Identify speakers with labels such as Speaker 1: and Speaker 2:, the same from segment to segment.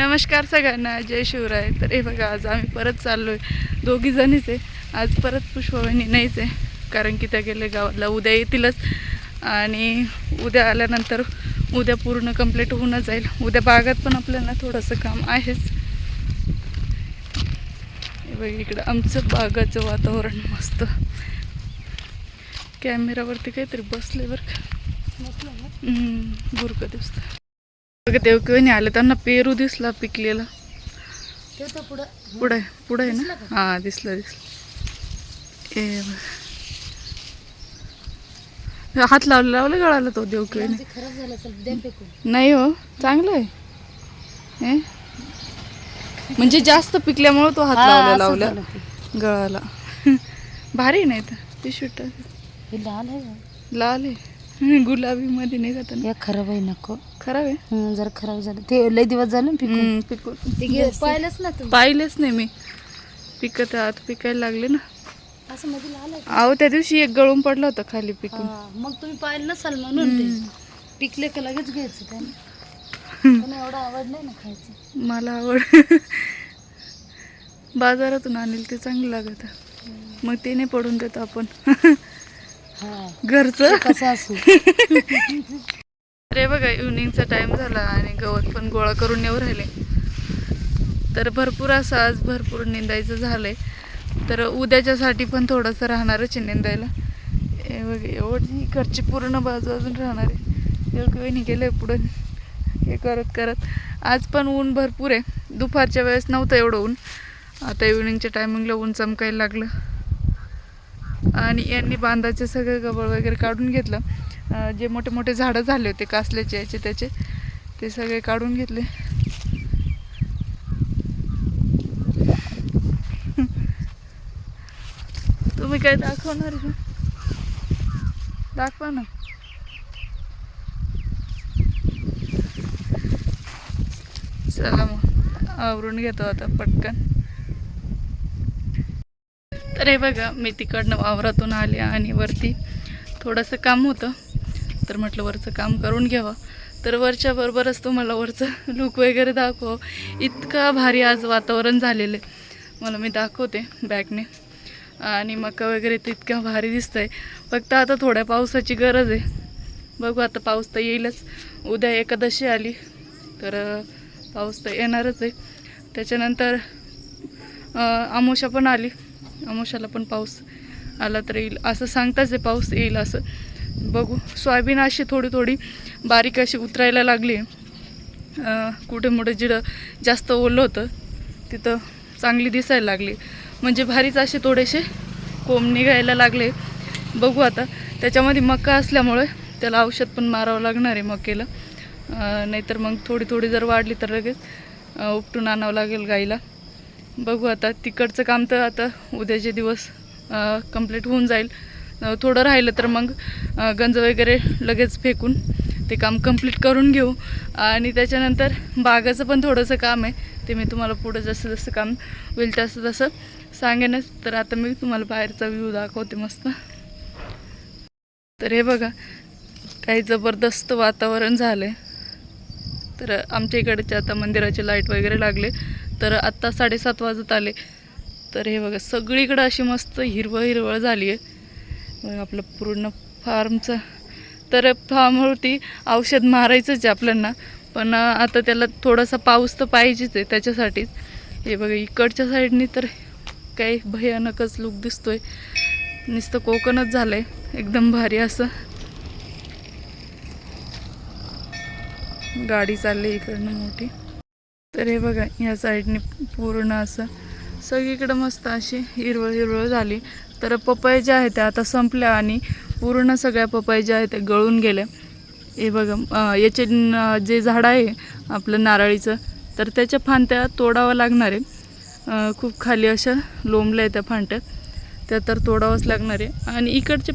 Speaker 1: नमस्कार सगळ्यांना जय शिवराय. तर हे बघा आज आम्ही परत चाललो आहे दोघी जणीच आहे. आज परत पुष्पवाहिनी नाहीच आहे. कारण की त्या गेले गावाला उद्या येतीलच. आणि उद्या आल्यानंतर उद्या पूर्ण कंप्लीट होऊनच जाईल. उद्या बागात पण आपल्याला थोडंसं काम आहेच. हे बघ इकडं आमचं बागाचं वातावरण मस्त. कॅमेरावरती काहीतरी बसले बरं का? बुरकं दिसतं बघा देवकिवानी आले त्यांना पेरू दिसला पिकलेला.
Speaker 2: पुढं
Speaker 1: पुढे आहे ना? हा दिसलं दिसलं. ए. हात लावले लावले गळाला तो देवकिवानी नाही हो चांगलं आहे? म्हणजे जास्त पिकल्यामुळे तो हात लावला लावला. गळाला. भारी नाही तर
Speaker 2: हे लाल आहे?
Speaker 1: लाल आहे. गुलाबी मध्ये नाही का
Speaker 2: या खराब आहे नको
Speaker 1: खराब आहे?
Speaker 2: जरा खराब झालं. ते लय दिवस झाले ना पिकून.
Speaker 1: हम्म, पिकू
Speaker 2: ते घे- पाहिलंच ना तुम्ही.
Speaker 1: पाहिलेच नाही मी. पिकत आत पिकायला लागले ना.
Speaker 2: असं मध्ये लाल आहे. का?
Speaker 1: अहो त्या दिवशी एक गळून पडलं होतं खाली पिकून.
Speaker 2: मग तुम्ही पाहिलं नसाल म्हणून ते. पिकले का लगेच घ्यायचं त्याने. पण एवढा आवड नाही ना खायचं.
Speaker 1: मला आवड. बाजारातून आणेल ते चांगलं लागत. मग ते नाही पडून देतो आपण. घरचं?
Speaker 2: कसं असू?
Speaker 1: अरे बघा इव्हनिंगचा टाइम झाला आणि गवत पण गोळा करून नेऊ राहिले. तर भरपूर असं आज भरपूर निंदायचं झालंय. तर उद्याच्यासाठी पण थोडंसं राहणारच आहे निंदायला. हे बघ एवढी इकडची पूर्ण बाजू अजून राहणार आहे. एवढं गेले पुढं. हे करत करत. आज पण ऊन भरपूर आहे. दुपारच्या वेळेस नव्हतं एवढं ऊन. आता इव्हनिंगच्या टायमिंगला ऊन चमकायला लागलं. आणि यांनी बांधाचे सगळे गबळ वगैरे काढून घेतलं. जे मोठे मोठे झाडं झाले होते कासल्याचे याचे त्याचे ते सगळे काढून घेतले. तुम्ही काय दाखवणार दाखवा ना. चला मग आवरून घेतो आता पटकन. तर हे बघा मी तिकडनं वावरातून आले आणि वरती थोडंसं काम होतं. तर म्हटलं वरचं काम करून घ्यावं. तर वरच्या बरोबरच तुम्हाला वरचं लुक वगैरे दाखव इतका भारी आज वातावरण झालेलं आहे. मला मी दाखवते बॅगने. आणि मका वगैरे तर इतका भारी दिसतं आहे फक्त आता थोड्या पावसाची गरज आहे. बघू आता पाऊस तर येईलच. उद्या एकादशी आली तर पाऊस तर येणारच आहे. त्याच्यानंतर आमोशा पण आली. आमोशाला पण पाऊस आला तर येईल. असं सांगताच आहे पाऊस येईल असं. बघू. सोयाबीन अशी थोडी थोडी बारीक अशी उतरायला लागली. कुठे मोठं जिडं जास्त ओलं होतं तिथं चांगली दिसायला लागली. म्हणजे भारीच असे थोडेसे कोंब निघायला लागले. बघू आता. त्याच्यामध्ये मका असल्यामुळे त्याला औषध पण मारावं लागणार आहे मकेला. नाहीतर मग थोडी थोडी जर वाढली तर लगेच उपटून आणावं लागेल गाईला. बघू आता तिकडचं काम तर आता उद्याचे दिवस कंप्लीट होऊन जाईल. थोडं राहिलं तर मग गंज वगैरे लगेच फेकून ते काम कंप्लीट करून घेऊ. आणि त्याच्यानंतर बागाचं पण थोडंसं काम आहे ते मी तुम्हाला पुढं जसं जसं काम होईल तसं तसं सांगेनच. तर आता मी तुम्हाला बाहेरचा व्ह्यू दाखवते मस्त. तर हे बघा काही जबरदस्त वातावरण झालं आहे तर आमच्या इकडचे आता मंदिराचे लाइट वगैरे लागले. तर आत्ता साडेसात वाजत आले. तर हे बघा सगळीकडं अशी मस्त हिरवळ हिरवळ झाली आहे बघा आपलं पूर्ण फार्मचं तर फार्मवरती औषध मारायचंच आहे आपल्याला पण आता त्याला थोडासा पाऊस तर पाहिजेच आहे त्याच्यासाठीच. हे बघा इकडच्या साईडनी तर काही भयानकच लुक दिसतोय. नुसतं कोकणच झालं आहे एकदम भारी असं. गाडी चालली इकडनं मोठी. तर हे बघा ह्या साईडने पूर्ण असं सगळीकडं मस्त अशी हिरवळ हिरवळ झाली. तर पपई ज्या आहेत त्या आता संपल्या आणि पूर्ण सगळ्या पपई ज्या आहेत त्या गळून गेल्या. हे बघा याचे जे झाड आहे आपलं नारळीचं तर त्याच्या फांद्या तोडावं लागणार आहे. खूप खाली अशा लोंबल्या आहेत त्या फांट्या. त्या तर तोडावंच लागणार आहे. आणि इकडचे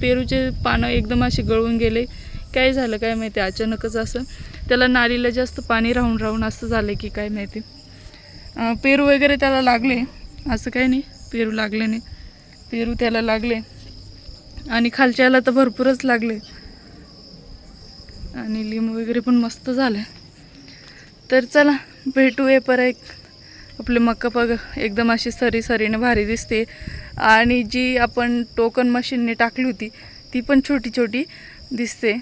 Speaker 1: पेरूचे पानं एकदम असे गळून गेले. काय झालं काय माहिती? अचानकच असं त्याला नालीला जास्त पाणी राहून राहून असं झालं की काय माहिती. पेरू वगैरे त्याला लागले. असं काही नाही पेरू लागले नाही. पेरू त्याला लागले. आणि खालच्याला तर भरपूरच लागले. आणि लिंबू वगैरे पण मस्त झालं तर चला भेटू ए पर एक आपले मक्का बघ एकदम अशी सरी सरीने भारी दिसते. आणि जी आपण टोकन मशीनने टाकली होती ती पण छोटी छोटी दिसते.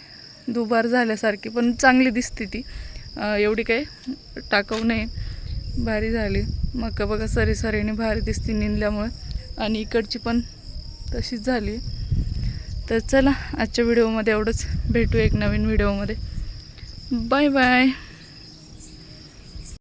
Speaker 1: दुबार झाल्यासारखी पण चांगली दिसते ती. एवढी काही टाकवू नये. भारी झाली. मका बघा सरी सरीने भारी दिसते निंदल्यामुळे. आणि इकडची पण तशीच झाली. तर चला आजच्या व्हिडिओमध्ये एवढंच. भेटू एक नवीन व्हिडिओमध्ये. Bye bye.